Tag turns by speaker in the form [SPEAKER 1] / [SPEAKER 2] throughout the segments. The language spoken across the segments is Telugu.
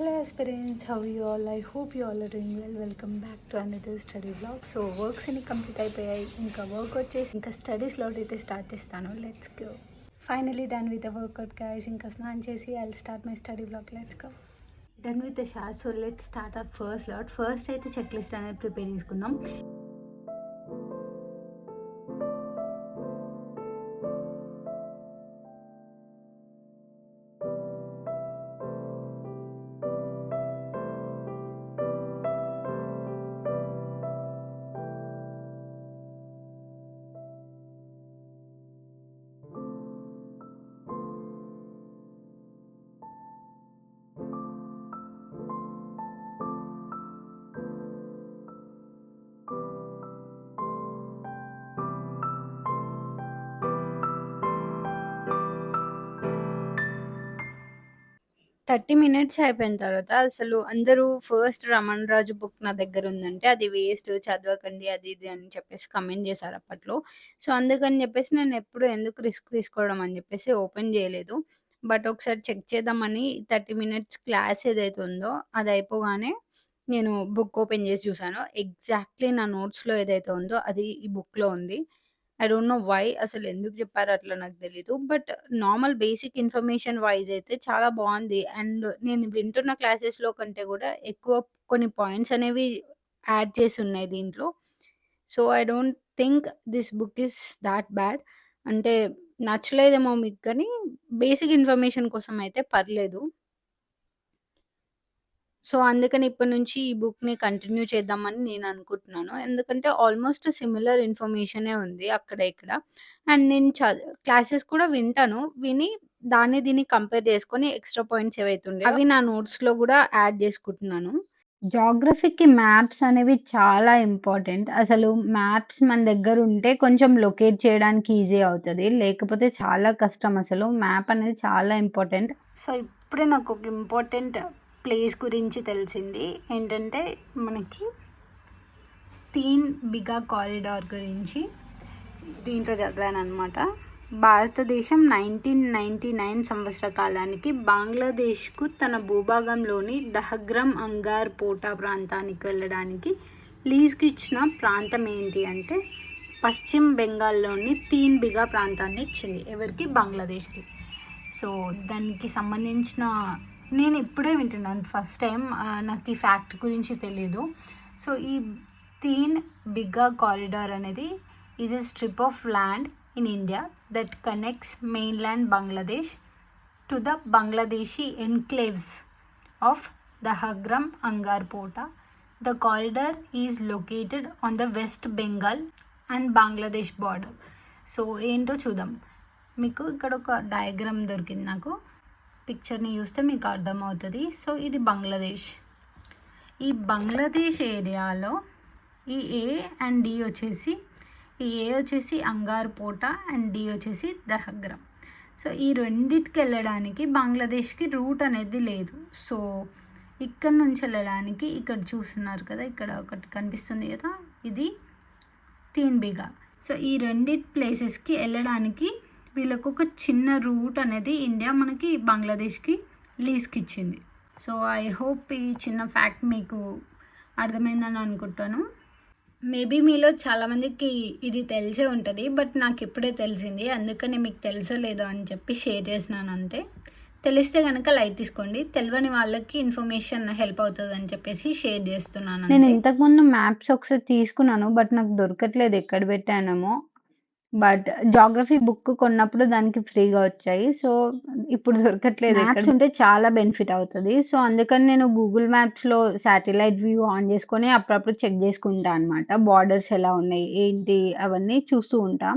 [SPEAKER 1] Hello experience how you all? I hope you all doing well. Welcome back to another study blog. So works అన్ని కంప్లీట్ అయిపోయాయి. ఇంకా వర్క్ వచ్చేసి ఇంకా స్టడీస్లో అయితే స్టార్ట్ చేస్తాను. Let's go. Finally done with the workout guys ఇంకా స్నాన్ చేసి I start my study blog. Let's go. Done with the short so let start up first slot. First అయితే చెక్ లిస్ట్ అనేది ప్రిపేర్ చేసుకుందాం. థర్టీ మినిట్స్ అయిపోయిన తర్వాత అసలు అందరూ ఫస్ట్ రమణ రాజు బుక్ నా దగ్గర ఉందంటే అది వేస్ట్ చదవకండి అది ఇది అని చెప్పేసి కమెంట్ చేశారు అప్పట్లో. సో అందుకని చెప్పేసి నేను ఎప్పుడు ఎందుకు రిస్క్ తీసుకోవడం అని చెప్పేసి ఓపెన్ చేయలేదు. బట్ ఒకసారి చెక్ చేద్దామని థర్టీ మినిట్స్ క్లాస్ ఏదైతే ఉందో అది అయిపోగానే నేను బుక్ ఓపెన్ చేసి చూసాను ఎగ్జాక్ట్లీ నా నోట్స్లో ఏదైతే ఉందో అది ఈ బుక్లో ఉంది. ఐ డోంట్ నో వై అసలు ఎందుకు చెప్పారో అట్లా నాకు తెలీదు. But normal basic information wise అయితే చాలా బాగుంది. అండ్ నేను వింటున్న క్లాసెస్‌లో కంటే కూడా ఎక్కువ కొన్ని పాయింట్స్ అనేవి యాడ్ చేసి ఉన్నాయి దీంట్లో. So, I don't think this book is that bad. అంటే నచ్చలేదేమో మీకు కానీ బేసిక్ ఇన్ఫర్మేషన్ కోసం అయితే పర్లేదు. సో, అందుకని ఇప్పటి నుంచి ఈ బుక్‌ని కంటిన్యూ చేద్దామని నేను అనుకుంటున్నాను. ఎందుకంటే ఆల్మోస్ట్ సిమిలర్ ఇన్ఫర్మేషనే ఉంది అక్కడ ఇక్కడ. అండ్ నేను క్లాసెస్ కూడా వింటాను. విని దాన్ని దీన్ని కంపేర్ చేసుకొని ఎక్స్‌ట్రా పాయింట్స్ ఏవైతే అవి నా నోట్స్‌లో కూడా యాడ్ చేసుకుంటున్నాను. జాగ్రఫీకి మ్యాప్స్ అనేవి చాలా ఇంపార్టెంట్. అసలు మ్యాప్స్ మన దగ్గర ఉంటే కొంచెం లొకేట్ చేయడానికి ఈజీ అవుతది. లేకపోతే చాలా కష్టం అసలు. మ్యాప్ అనేది చాలా ఇంపార్టెంట్. సో, ఇప్పుడే నాకు ఒక ఇంపార్టెంట్ ప్లేస్ గురించి తెలిసింది. ఏంటంటే మనకి తీన్ బిగా కారిడార్ గురించి దీంట్లో చదివాననమాట. భారతదేశం 1999 సంవత్సర కాలానికి బంగ్లాదేశ్‌కు తన భూభాగంలోని దహగ్రం అంగార్ పోటా ప్రాంతానికి వెళ్ళడానికి లీజ్‌కి ఇచ్చిన ప్రాంతం ఏంటి అంటే పశ్చిమ బెంగాల్‌లోని తీన్ బిగా ప్రాంతాన్ని ఇచ్చింది. ఎవరికి? బంగ్లాదేశ్‌కి. సో, దానికి సంబంధించిన నేను ఇప్పుడే వింటున్నాను ఫస్ట్ టైం. నాకు ఈ ఫ్యాక్ట్ గురించి తెలీదు. సో, ఈ తీన్ బిగ్గా కారిడార్ అనేది ఇది strip of land in India that connects mainland Bangladesh to the Bangladeshi enclaves of Dahagram హగ్రమ్ Angarpota the corridor is located on the West Bengal and Bangladesh border so, ఏంటో చూద్దాం. మీకు ఇక్కడ ఒక డయాగ్రామ్ దొరికింది నాకు. పిక్చర్‌ని చూస్తే మీకు అర్థమవుతుంది సో, ఇది బంగ్లాదేశ్. ఈ బంగ్లాదేశ్ ఏరియాలో ఈ ఏ అండ్ డి వచ్చేసి ఈ ఏ వచ్చేసి అంగార్పోట అండ్ డి వచ్చేసి దహగ్రం. సో, ఈ రెండిటికి వెళ్ళడానికి బంగ్లాదేశ్‌కి రూట్ అనేది లేదు. సో, ఇక్కడ నుంచి వెళ్ళడానికి ఇక్కడ చూస్తున్నారు కదా! ఇక్కడ ఒకటి కనిపిస్తుంది కదా! ఇది తీన్బిగా సో, ఈ రెండిటి ప్లేసెస్‌కి వెళ్ళడానికి వీళ్ళకి ఒక చిన్న రూట్ అనేది ఇండియా మనకి బంగ్లాదేశ్‌కి లీజ్‌కి ఇచ్చింది. సో, ఐ హోప్ ఈ చిన్న ఫ్యాక్ట్ మీకు అర్థమైందని అనుకుంటాను. మేబీ మీలో చాలామందికి ఇది తెలిసే ఉంటది. బట్ నాకు ఇప్పుడే తెలిసింది. అందుకనే మీకు తెలుసో లేదో అని చెప్పి షేర్ చేసినాను అంతే. తెలిస్తే గనక లైట్ తీసుకోండి. తెలవని వాళ్ళకి ఇన్ఫర్మేషన్ హెల్ప్ అవుతదని చెప్పేసి షేర్ చేస్తున్నాను
[SPEAKER 2] నేను. ఇంతకుముందు మ్యాప్స్ ఒకసారి తీసుకున్నాను. బట్ నాకు దొరకట్లేదు ఎక్కడ పెట్టానేమో. బట్ జాగ్రఫీ బుక్ కొన్నప్పుడు దానికి ఫ్రీగా వచ్చాయి. సో, ఇప్పుడు దొరకట్లేదు ఎక్కడ. మ్యాప్స్ ఉంటే చాలా బెనిఫిట్ అవుతది. సో, అందుకని నేను గూగుల్ మ్యాప్స్‌లో శాటిలైట్ వ్యూ ఆన్ చేసుకొని అప్పుడప్పుడు చెక్ చేసుకుంటా అనమాట. బోర్డర్స్ ఎలా ఉన్నాయి? ఏంటి? అవన్నీ చూస్తూ ఉంటా.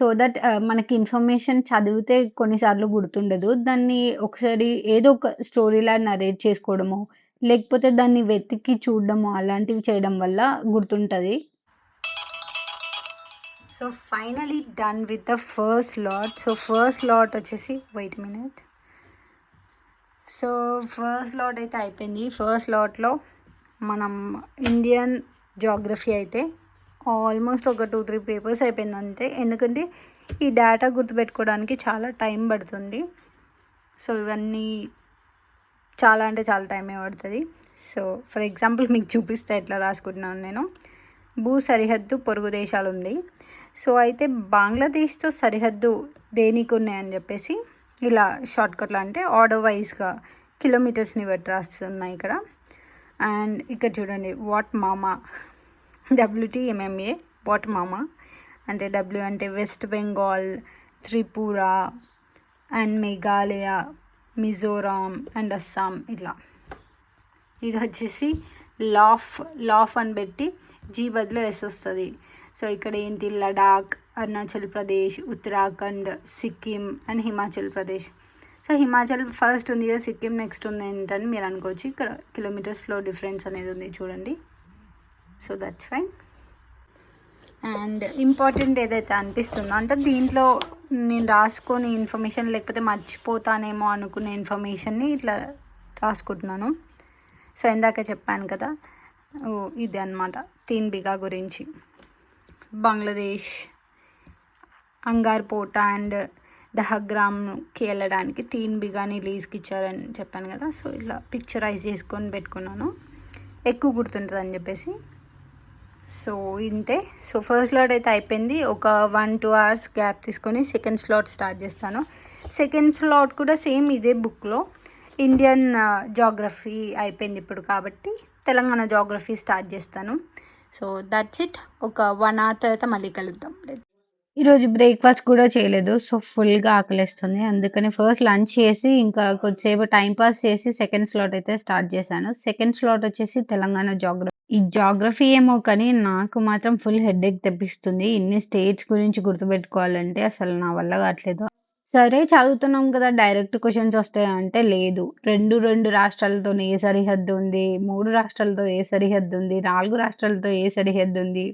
[SPEAKER 2] సో దట్ ఆహ్, మనకి ఇన్ఫర్మేషన్ చదివితే కొన్నిసార్లు గుర్తుండదు. దాన్ని ఒకసారి ఏదో ఒక స్టోరీలా నరేట్ చేసుకోవడమో, లేకపోతే దాన్ని వెతికి చూడడమో అలాంటివి చేయడం వల్ల గుర్తుంటది.
[SPEAKER 1] So, finally done with the first slot. So, first slot వచ్చేసి wait minute. So, first slot అయితే అయిపోయింది. ఫస్ట్ లాట్‌లో మనం ఇండియన్ జాగ్రఫీ అయితే ఆల్మోస్ట్ ఒక 2, 3 పేపర్స్ అయిపోయింది అంతే. ఎందుకంటే ఈ డేటా గుర్తుపెట్టుకోవడానికి చాలా టైం పడుతుంది. సో, ఇవన్నీ చాలా అంటే చాలా టైమే పడుతుంది సో ఫర్ ఎగ్జాంపుల్ మీకు చూపిస్తే ఎట్లా రాసుకుంటున్నాను నేను భూ సరిహద్దు పొరుగు దేశాలు ఉంది సో అయితే బంగ్లాదేశ్తో సరిహద్దు దేనికి ఉన్నాయని చెప్పేసి ఇలా షార్ట్కట్లు అంటే ఆర్డర్ వైజ్గా కిలోమీటర్స్ని బట్టి రాస్తున్నాయి ఇక్కడ. అండ్ ఇక్కడ చూడండి వాట్ మామా? డబ్ల్యూటీఎంఎంఏ వాట్ మామా? అంటే డబ్ల్యూ అంటే West Bengal Tripura and Meghalaya Mizoram and Assam ఇట్లా ఇది వచ్చేసి లాఫ్ లాఫ్ అని పెట్టి జీ బదులు ఎస్ వస్తుంది. సో ఇక్కడ ఏంటి? Ladakh Arunachal Pradesh Uttarakhand Sikkim and Himachal Pradesh. So Himachal first ఉంది కదా సిక్కిం నెక్స్ట్ ఉంది ఏంటని మీరు అనుకోవచ్చు. ఇక్కడ కిలోమీటర్స్లో డిఫరెన్స్ అనేది ఉంది చూడండి. So that's fine. And important ఏదైతే అనిపిస్తుందో అంటే దీంట్లో నేను రాసుకొని ఇన్ఫర్మేషన్ లేకపోతే మర్చిపోతానేమో అనుకునే ఇన్ఫర్మేషన్ని ఇట్లా రాసుకుంటున్నాను. సో ఇందాక చెప్పాను కదా ఓ ఇది అనమాట తీన్ బిగా గురించి. బంగ్లాదేశ్ అంగార్పోట అండ్ దహగ్రామ్కి వెళ్ళడానికి తీన్ బిగాని లీజ్కి ఇచ్చారని చెప్పాను కదా సో ఇలా పిక్చరైజ్ చేసుకొని పెట్టుకున్నాను. ఎక్కువ గుర్తుంటుంది అని చెప్పేసి. సో ఇంతే. సో ఫస్ట్ స్లాట్ అయితే అయిపోయింది. ఒక వన్ టూ అవర్స్ గ్యాప్ తీసుకొని సెకండ్ స్లాట్ స్టార్ట్ చేస్తాను. సెకండ్ స్లాట్ కూడా సేమ్ ఇదే బుక్లో ఇండియన్ జాగ్రఫీ అయిపోయింది ఇప్పుడు కాబట్టి తెలంగాణ జాగ్రఫీ స్టార్ట్ చేస్తాను. సో దట్స్ ఇట్ ఒక వన్ అవర్ తర్వాత మళ్ళీ కలుద్దాం.
[SPEAKER 2] ఈరోజు బ్రేక్ఫాస్ట్ కూడా చేయలేదు సో ఫుల్గా ఆకలిస్తుంది. అందుకని ఫస్ట్ లంచ్ చేసి ఇంకా కొద్దిసేపు టైం పాస్ చేసి సెకండ్ స్లాట్ అయితే స్టార్ట్ చేశాను. సెకండ్ స్లాట్ వచ్చేసి తెలంగాణ జాగ్రఫీ ఈ జాగ్రఫీ ఏమో కానీ నాకు మాత్రం ఫుల్ హెడేక్ తెప్పిస్తుంది. ఇన్ని స్టేట్స్ గురించి గుర్తుపెట్టుకోవాలంటే అసలు నా వల్ల కావట్లేదు. సరే చదువుతున్నాం కదా డైరెక్ట్ క్వశ్చన్స్ వస్తాయి? అంటే లేదు. రెండు రెండు రాష్ట్రాలతో ఏ సరిహద్దు ఉంది? మూడు రాష్ట్రాలతో ఏ సరిహద్దు ఉంది? నాలుగు రాష్ట్రాలతో ఏ సరిహద్దు ఉంది?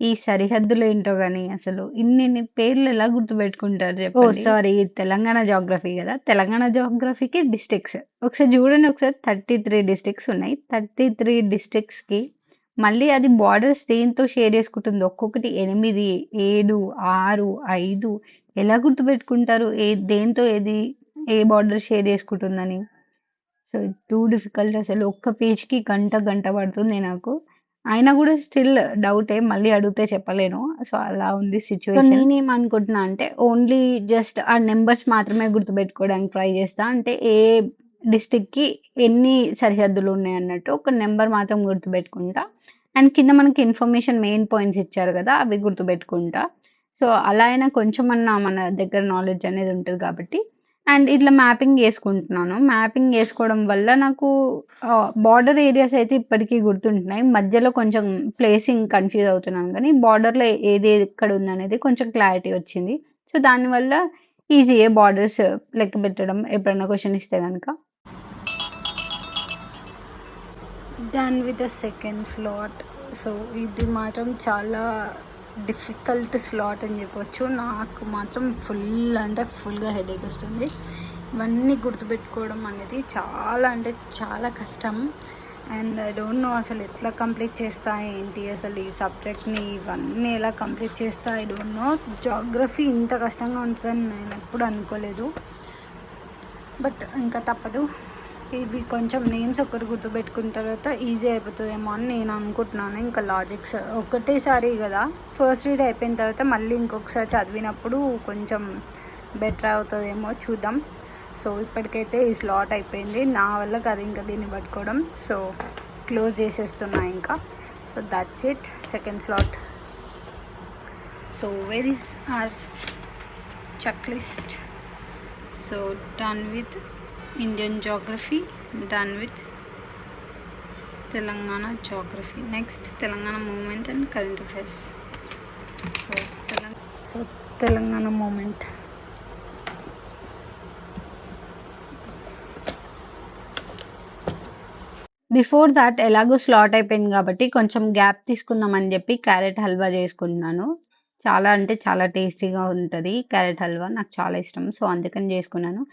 [SPEAKER 2] ఈ సరిహద్దులు ఏంటో గాని అసలు ఇన్నిన్ని పేర్లు ఎలా గుర్తుపెట్టుకుంటారు
[SPEAKER 1] ఓ
[SPEAKER 2] చెప్పండి?
[SPEAKER 1] సారీ.
[SPEAKER 2] తెలంగాణ జాగ్రఫీ కదా? తెలంగాణ జాగ్రఫీకి డిస్ట్రిక్ట్స్. ఒకసారి చూడండి ఒకసారి. థర్టీ త్రీ డిస్ట్రిక్ట్స్ ఉన్నాయి. థర్టీ త్రీ డిస్ట్రిక్ట్స్కి మళ్ళీ అది బార్డర్స్ దేంతో షేర్ చేసుకుంటుంది. ఒక్కొక్కటి ఎనిమిది ఏడు ఆరు ఐదు ఎలా గుర్తుపెట్టుకుంటారు? ఏ దేంతో ఏది ఏ బార్డర్ షేర్ చేసుకుంటుందని? సో టూ డిఫికల్ట్ అసలు. ఒక్క పేజ్కి గంట గంట పడుతుంది నాకు. అయినా కూడా స్టిల్ డౌటే మళ్ళీ అడిగితే చెప్పలేను. సో అలా ఉంది సిచ్యువేషన్
[SPEAKER 1] నేనేమనుకుంటున్నా అంటే ఓన్లీ జస్ట్ ఆ నెంబర్స్ మాత్రమే గుర్తుపెట్టుకోవడానికి ట్రై చేస్తా. అంటే ఏ డిస్టిక్కి ఎన్ని సరిహద్దులు ఉన్నాయి అన్నట్టు ఒక నెంబర్ మాత్రం గుర్తుపెట్టుకుంటా. అండ్ కింద మనకి ఇన్ఫర్మేషన్ మెయిన్ పాయింట్స్ ఇచ్చారు కదా అవి గుర్తుపెట్టుకుంటా. సో అలా అయినా కొంచెం అన్న మన దగ్గర నాలెడ్జ్ అనేది ఉంటుంది కాబట్టి. అండ్ ఇట్లా మ్యాపింగ్ చేసుకుంటున్నాను. మ్యాపింగ్ చేసుకోవడం వల్ల నాకు బార్డర్ ఏరియాస్ అయితే ఇప్పటికీ గుర్తుంటున్నాయి. మధ్యలో కొంచెం ప్లేసింగ్ కన్ఫ్యూజ్ అవుతున్నాను కానీ బార్డర్లో ఏది ఎక్కడ ఉందనేది కొంచెం క్లారిటీ వచ్చింది. సో దానివల్ల ఈజీయే బార్డర్స్ లెక్క పెట్టడం. ఎప్పుడైనా క్వశ్చన్ ఇస్తే కనుక done with the second slot so ఇది మాత్రం చాలా డిఫికల్ట్ స్లాట్ అని చెప్పొచ్చు. నాకు మాత్రం ఫుల్ అంటే ఫుల్గా హెడేక్ వస్తుంది. ఇవన్నీ గుర్తుపెట్టుకోవడం అనేది చాలా అంటే చాలా కష్టం. అండ్ ఐ డోంట్ నో అసలు ఎట్లా కంప్లీట్ చేస్తా ఏంటి అసలు ఈ సబ్జెక్ట్ని ఇవన్నీ ఎలా కంప్లీట్ చేస్తా ఐ డోంట్ నో జాగ్రఫీ ఇంత కష్టంగా ఉంటుందని నేను ఎప్పుడు అనుకోలేదు. బట్ ఇంకా తప్పదు. ఇవి కొంచెం నేమ్స్ ఒకటి గుర్తుపెట్టుకున్న తర్వాత ఈజీ అయిపోతుందేమో అని నేను అనుకుంటున్నాను. ఇంకా లాజిక్స్ ఒకటేసారి కదా ఫస్ట్ రీడ్ అయిపోయిన తర్వాత మళ్ళీ ఇంకొకసారి చదివినప్పుడు కొంచెం బెటర్ అవుతుందేమో చూద్దాం. సో ఇప్పటికైతే ఈ స్లాట్ అయిపోయింది. నా వల్ల కాదు ఇంకా దీన్ని పట్టుకోవడం. సో క్లోజ్ చేసేస్తున్నా ఇంకా. So that's it second slot so where is are check list so done with Indian geography done with Telangana geography next Telangana movement and current affairs so Telangana so Telangana movement before that ఎలాగో స్లాట్ అయిపోయింది కాబట్టి కొంచెం గ్యాప్ తీసుకుందామని చెప్పి క్యారెట్ హల్వా చేసుకుంటున్నాను. చాలా అంటే చాలా టేస్టీగా ఉంటుంది. క్యారెట్ హల్వా నాకు చాలా ఇష్టం. సో అందుకని చేసుకున్నాను.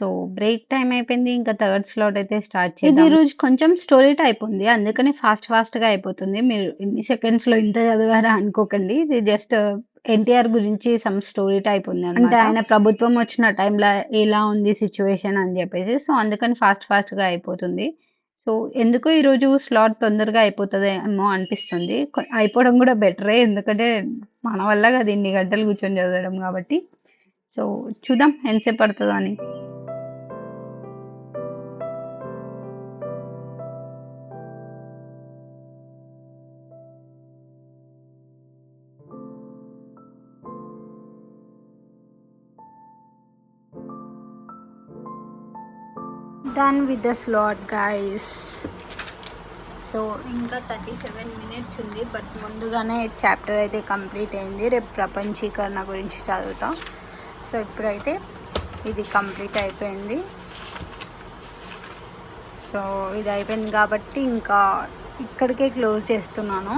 [SPEAKER 1] సో బ్రేక్ టైం అయిపోయింది ఇంకా థర్డ్ స్లాట్ అయితే స్టార్ట్ చేద్దాం. ఇది రోజు కొంచెం స్టోరీ టైప్ ఉంది అందుకని ఫాస్ట్ ఫాస్ట్గా అయిపోతుంది. మీరు ఎన్ని సెకండ్స్లో ఇంత చదివారా అనుకోకండి ఇది జస్ట్
[SPEAKER 2] ఎన్టీఆర్ గురించి సమ్ స్టోరీ టైప్ ఉంది అంటే ఆయన ప్రభుత్వం వచ్చిన టైంలో ఎలా ఉంది సిచ్యువేషన్ అని చెప్పేసి సో అందుకని ఫాస్ట్ ఫాస్ట్గా అయిపోతుంది. సో ఎందుకో ఈరోజు స్లాట్ తొందరగా అయిపోతుందేమో అనిపిస్తుంది. కొ- అయిపోవడం కూడా బెటరే ఎందుకంటే మన వల్ల కదా ఇన్ని గంటలు కూర్చొని చదవడం కాబట్టి. సో చూద్దాం ఎంతసేపు పడుతుందో అని.
[SPEAKER 1] Done with the slot guys so ఇంకా థర్టీ సెవెన్ మినిట్స్ ఉంది బట్ ముందుగానే చాప్టర్ అయితే కంప్లీట్ అయింది. రేపు ప్రపంచీకరణ గురించి చదువుతాం. సో ఇప్పుడైతే ఇది కంప్లీట్ అయిపోయింది. సో ఇది అయిపోయింది కాబట్టి ఇంకా ఇక్కడికే క్లోజ్ చేస్తున్నాను.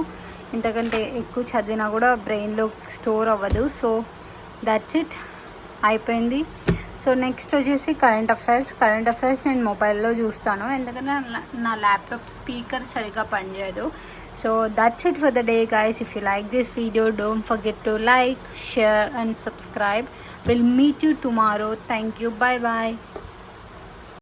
[SPEAKER 1] ఇంతకంటే ఎక్కువ చదివినా కూడా బ్రెయిన్లో స్టోర్ అవ్వదు. సో దట్స్ ఇట్ అయిపోయింది. సో నెక్స్ట్ వచ్చేసి కరెంట్ అఫైర్స్. కరెంట్ అఫైర్స్ నేను మొబైల్లో చూస్తాను. ఎందుకంటే నా- ల్యాప్టాప్ స్పీకర్ సరిగా పనిచేయదు. So that's it for the day guys if you like this video don't forget to like share and subscribe will meet you tomorrow thank you bye bye